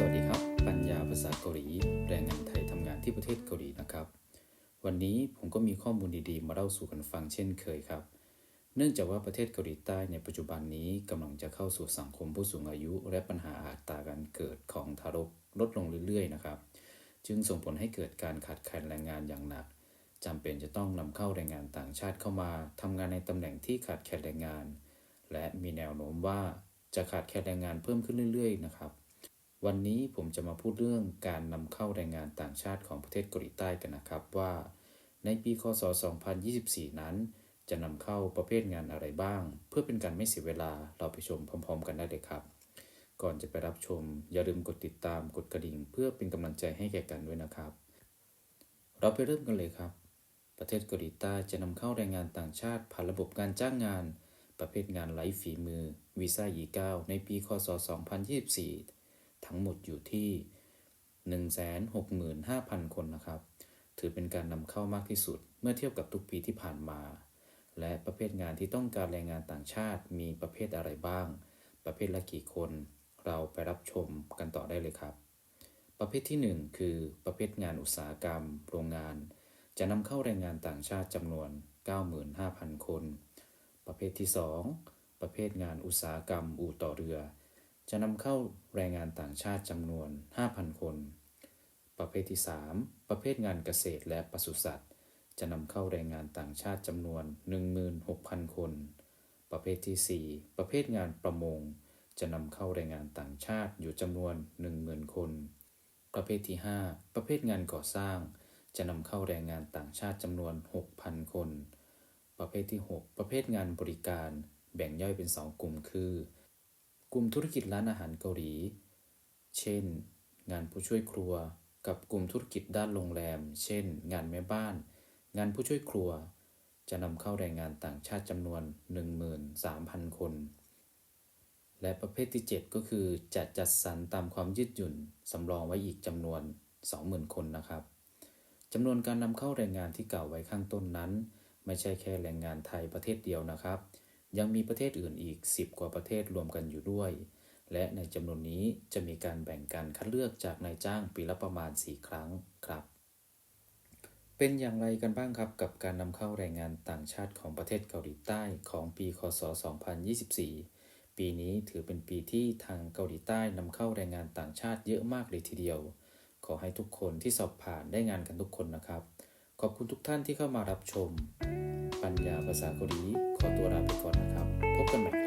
สวัสดีครับ ปัญญาภาษาเกาหลี แรงงานไทยทำงานที่ประเทศเกาหลีนะครับ วันนี้ผมก็มีข้อมูลดีๆ มาเล่าสู่กันฟังเช่นเคยครับ เนื่องจากว่าประเทศเกาหลีใต้ในปัจจุบันนี้กำลังจะเข้าสู่สังคมผู้สูงอายุ และปัญหาอัตราการเกิดของทารกลดลงเรื่อยๆนะครับ จึงส่งผลให้เกิดการขาดแคลนแรงงานอย่างหนักจำเป็นจะต้องนำเข้าแรงงานต่างชาติเข้ามาทำงานในตำแหน่งที่ขาดแคลนแรงงาน และมีแนวโน้มว่าจะขาดแคลนแรงงานเพิ่มขึ้นเรื่อย ๆ นะครับ วันนี้ผมจะมาพูดเรื่องการนำเข้าแรงงานต่างชาติของประเทศเกาหลีใต้กันนะครับว่า ในปีคศ 2024 นั้น จะนำเข้าประเภทงานอะไรบ้าง เพื่อเป็นการไม่เสียเวลาเราไปชมพร้อม ๆ กันได้เลยครับ ก่อนจะไปรับชม อย่าลืมกดติดตามกดกระดิ่ง เพื่อเป็นกำลังใจให้แก่กันด้วยนะครับ เราไปเริ่มกันเลยครับ ประเทศเกาหลีใต้จะนำเข้าแรงงานต่างชาติผ่านระบบการจ้างงาน ประเภทงานไร้ฝีมือวีซ่า E9 ในปี คศ 2024 ทั้งหมดอยู่ที่ 165,000 คนนะครับ ถือเป็นการนำเข้ามากที่สุดเมื่อเทียบกับทุกปีที่ผ่านมา และประเภทงานที่ต้องการแรงงานต่างชาติมีประเภทอะไรบ้าง ประเภทละกี่คน เราไปรับชมกันต่อได้เลยครับ ประเภทที่ 1 คือประเภทงานอุตสาหกรรม โรงงาน จะนำเข้าแรงงานต่างชาติจำนวน 95,000 คน ประเภทที่ 2 ประเภทงานอุตสาหกรรมอู่ต่อเรือ จะนำเข้าแรงงานต่างชาติจำนวน 5,000 คน ประเภทที่ 3 ประเภทงานเกษตรและปศุสัตว์ จะนำเข้าแรงงานต่างชาติจำนวน 16,000 คน ประเภทที่ 4 ประเภทงานประมง จะนำเข้าแรงงานต่างชาติอยู่จำนวน 10,000 คน ประเภทที่ 5 ประเภทงานก่อสร้าง จะนำเข้าแรงงานต่างชาติจำนวน 6,000 คน ประเภทที่ 6 ประเภทงานบริการ แบ่งย่อยเป็น 2 กลุ่มคือ กลุ่มธุรกิจร้านอาหารเกาหลี เช่น งานผู้ช่วยครัว กับกลุ่มธุรกิจด้านโรงแรม เช่น งานแม่บ้าน งานผู้ช่วยครัว จะนำเข้าแรงงานต่างชาติจำนวน 13,000 คน และประเภทที่ 7 ก็คือจะจัดสรรตามความยืดหยุ่นสำรองไว้อีกจำนวน 20,000 คนนะครับจำนวนการนำเข้าแรงงานที่กล่าวไว้ข้างต้นนั้น ไม่ใช่แค่แรงงานไทยประเทศเดียวนะครับ ยังมีประเทศอื่นอีก 10 กว่าประเทศรวมกันอยู่ด้วย และในจำนวนนี้จะมีการแบ่งการคัดเลือกจากนายจ้างปีละประมาณ 4 ครั้งครับ เป็นอย่างไรกันบ้างครับกับการนำเข้าแรงงานต่างชาติของประเทศเกาหลีใต้ของปี คศ 2024 ปีนี้ถือเป็นปีที่ทางเกาหลีใต้นำเข้าแรงงานต่างชาติเยอะมากเลยทีเดียว ขอให้ทุกคนที่สอบผ่านได้งานกันทุกคนนะครับ ขอบคุณทุกท่านที่เข้ามารับชม ปัญญาภาษาเกาหลีขอตัวลาไปก่อนนะครับ พบกันใหม่